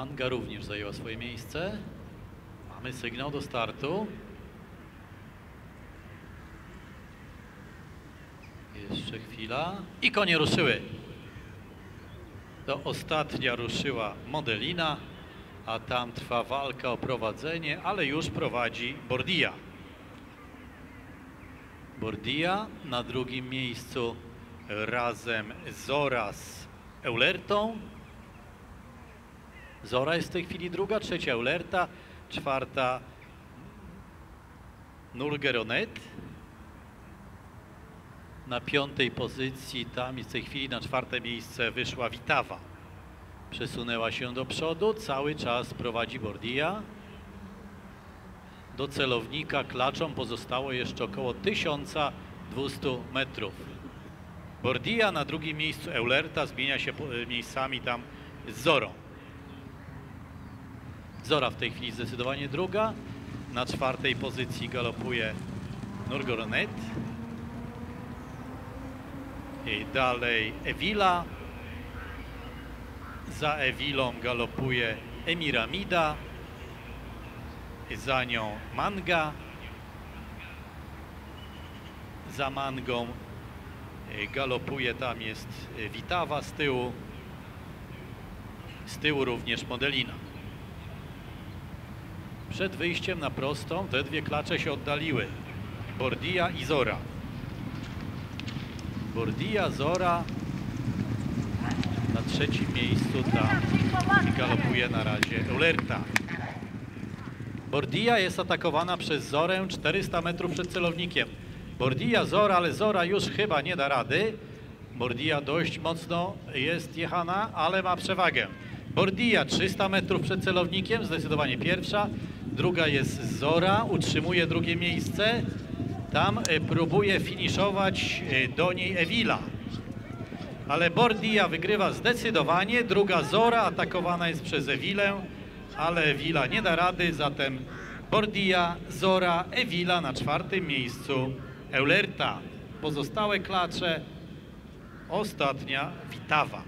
Manga również zajęła swoje miejsce. Mamy sygnał do startu. Jeszcze chwila. I konie ruszyły. To ostatnia ruszyła Modelina, a tam trwa walka o prowadzenie, ale już prowadzi Bordia. Bordia na drugim miejscu razem z Eulertą. Zora jest w tej chwili druga, trzecia Eulerta, czwarta Nulgeronet. Na piątej pozycji, tam jest w tej chwili na czwarte miejsce wyszła Witawa. Przesunęła się do przodu, cały czas prowadzi Bordia. Do celownika klaczą pozostało jeszcze około 1200 metrów. Bordia na drugim miejscu, Eulerta zmienia się po- miejscami tam z Zorą. Zora w tej chwili zdecydowanie druga. Na czwartej pozycji galopuje Nurgoronet. I dalej Ewila. Za Ewilą galopuje Emiramida. Za nią Manga. Za Mangą e, galopuje, tam jest e, Witawa z tyłu. Z tyłu również Modelina. Przed wyjściem na prostą te dwie klacze się oddaliły. Bordia i Zora. Bordia, Zora na trzecim miejscu tam galopuje na razie Eulerta. Bordia jest atakowana przez Zorę 400 metrów przed celownikiem. Bordia, Zora, ale Zora już chyba nie da rady. Bordia dość mocno jest jechana, ale ma przewagę. Bordia 300 metrów przed celownikiem, zdecydowanie pierwsza. Druga jest Zora, utrzymuje drugie miejsce. Tam e, próbuje finiszować e, do niej Ewila. Ale Bordia wygrywa zdecydowanie. Druga Zora atakowana jest przez Ewilę, ale Ewila nie da rady, zatem Bordia, Zora, Ewila na czwartym miejscu. Eulerta. Pozostałe klacze. Ostatnia Witawa.